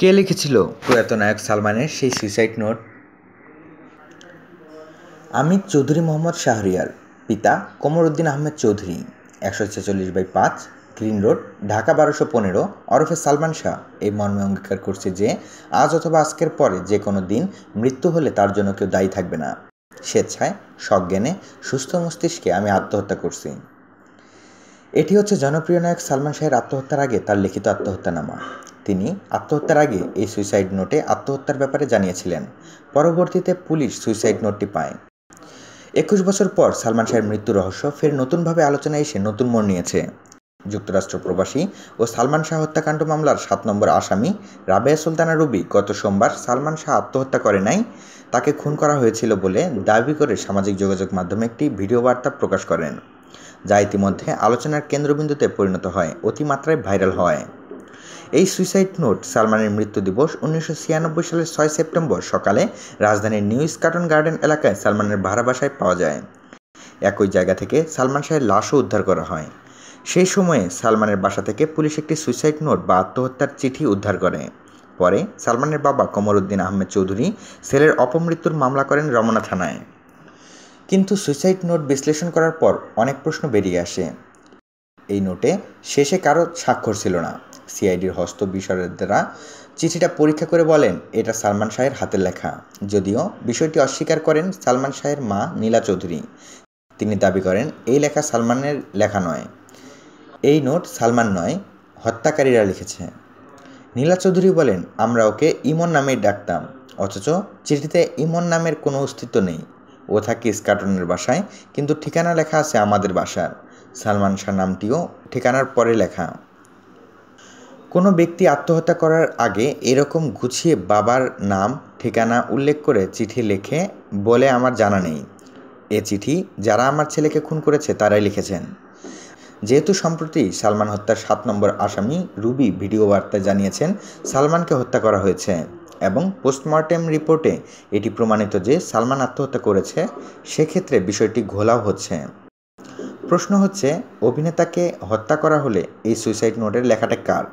কে লিখেছিল প্রয়াত নায়ক সালমানের সেই সুইসাইড নোট আমি চৌধুরী মোহাম্মদ শাহরিয়ার, পিতা কোমরউদ্দিন আহমেদ চৌধুরী, একশো ছেচল্লিশ বাই পাঁচ গ্রিন রোড, ঢাকা বারোশো পনেরো, ওরফে সালমান শাহ। এই মর্মে অঙ্গীকার করছে যে, আজ অথবা আজকের পরে যে কোনো দিন মৃত্যু হলে তার জন্য কেউ দায়ী থাকবে না। স্বেচ্ছায়, সজ্ঞানে, সুস্থ মস্তিষ্কে আমি আত্মহত্যা করছি। এটি হচ্ছে জনপ্রিয় নায়ক সালমান শাহের আত্মহত্যার আগে তার লিখিত আত্মহত্যানামা। তিনি আত্মহত্যার আগে এই সুইসাইড নোটে আত্মহত্যার ব্যাপারে জানিয়েছিলেন। পরবর্তীতে পুলিশ সুইসাইড নোটটি পায়। একুশ বছর পর সালমান শাহের মৃত্যু রহস্য ফের নতুনভাবে আলোচনায় এসে নতুন মোড় নিয়েছে। যুক্তরাষ্ট্র প্রবাসী ও সালমান শাহ হত্যাকাণ্ড মামলার সাত নম্বর আসামি রাবেয়া সুলতানা রুবি গত সোমবার সালমান শাহ আত্মহত্যা করে নাই, তাকে খুন করা হয়েছিল বলে দাবি করে সামাজিক যোগাযোগ মাধ্যমে একটি ভিডিও বার্তা প্রকাশ করেন, যা ইতিমধ্যে আলোচনার কেন্দ্রবিন্দুতে পরিণত হয়, অতিমাত্রায় ভাইরাল হয়। এই সুইসাইড নোট সালমানের মৃত্যু দিবস উনিশশো ছিয়ানব্বই সালের ছয় সেপ্টেম্বর সকালে রাজধানীর নিউ স্কাটন গার্ডেন এলাকায় সালমানের ভাড়া বাসায় পাওয়া যায়। একই জায়গা থেকে সালমান শাহের লাশও উদ্ধার করা হয়। সেই সময়ে সালমানের বাসা থেকে পুলিশ একটি সুইসাইড নোট বা আত্মহত্যার চিঠি উদ্ধার করে। পরে সালমানের বাবা কমরউদ্দিন আহমেদ চৌধুরী ছেলের অপমৃত্যুর মামলা করেন রমনা থানায়। কিন্তু সুইসাইড নোট বিশ্লেষণ করার পর অনেক প্রশ্ন বেরিয়ে আসে। এই নোটে শেষে কারও স্বাক্ষর ছিল না। সিআইডির হস্ত বিষয়রা চিঠিটা পরীক্ষা করে বলেন, এটা সালমান শাহের হাতের লেখা। যদিও বিষয়টি অস্বীকার করেন সালমান শাহের মা নীলা চৌধুরী। তিনি দাবি করেন, এই লেখা সালমানের লেখা নয়। এই নোট সালমান নয়, হত্যাকারীরা লিখেছে। নীলা চৌধুরী বলেন, আমরা ওকে ইমন নামেই ডাকতাম, অথচ চিঠিতে ইমন নামের কোনো অস্তিত্ব নেই। ও থাকে স্কাটনের বাসায়, কিন্তু ঠিকানা লেখা আছে আমাদের বাসার। সালমান শাহ নামটিও ঠিকানার পরে লেখা। কোনো ব্যক্তি আত্মহত্যা করার আগে এরকম গুছিয়ে বাবার নাম, ঠিকানা উল্লেখ করে চিঠি লেখে বলে আমার জানা নেই। এ চিঠি যারা আমার ছেলেকে খুন করেছে তারাই লিখেছেন। যেহেতু সম্প্রতি সালমান হত্যার সাত নম্বর আসামি রুবি ভিডিও বার্তায় জানিয়েছেন, সালমানকে হত্যা করা হয়েছে এবং পোস্টমর্টেম রিপোর্টে এটি প্রমাণিত যে সালমান আত্মহত্যা করেছে, সেক্ষেত্রে বিষয়টি ঘোলাও হচ্ছে। প্রশ্ন হচ্ছে, অভিনেতাকে হত্যা করা হলে এই সুইসাইড নোটের লেখাটা কার?